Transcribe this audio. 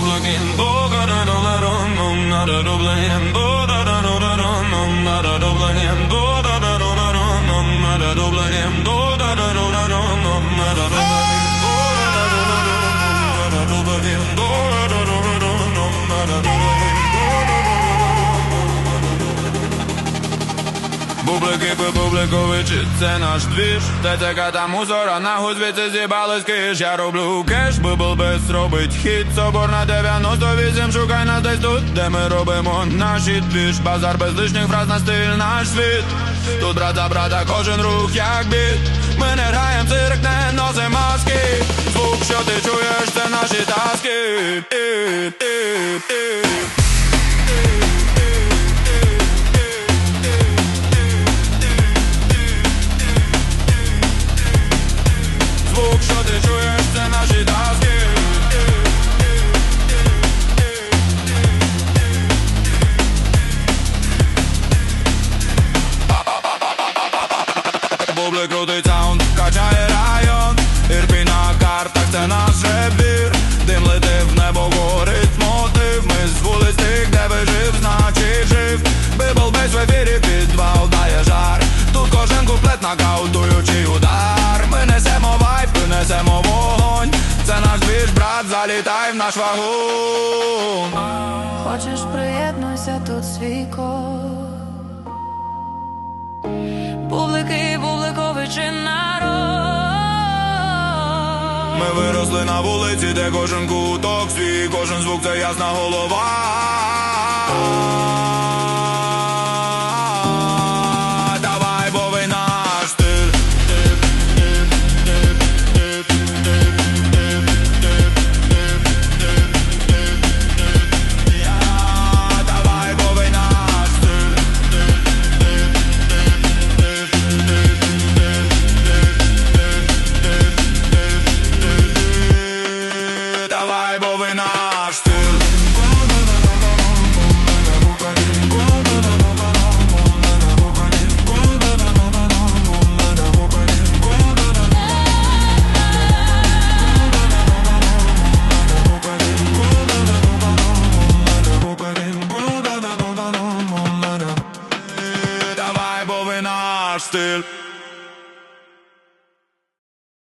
doble tiempo, По бубликовичі, це наш двіж ТЦК та мусора, нахуй звідси зібались киш? Я роблю кеш, библ без робить хіт Собор на 98, шукай нас десь тут Де ми робимо наші двіж. Базар без лишніх фраз на стиль наш світ. Тут брат за брата, кожен рух як біт. Ми не граєм цирк, не носим маски. Звук, що ти чуєш, це наші таски качає район Ірпінь на картах, це наш ребір Дим летив в небо, горить мотив. Ми з вулиць тих, де вижив, значить жив. Библ весь в ефірі, підвал дає жар. Тут кожен куплет нокаутуючий удар. Ми несемо вайп, несемо вогонь. Це наш двіж, брат, залітай в наш вагон. Хочеш приєднуйся, тут свій код Виросли на вулиці, де кожен куток свій, кожен звук це ясна голова. are still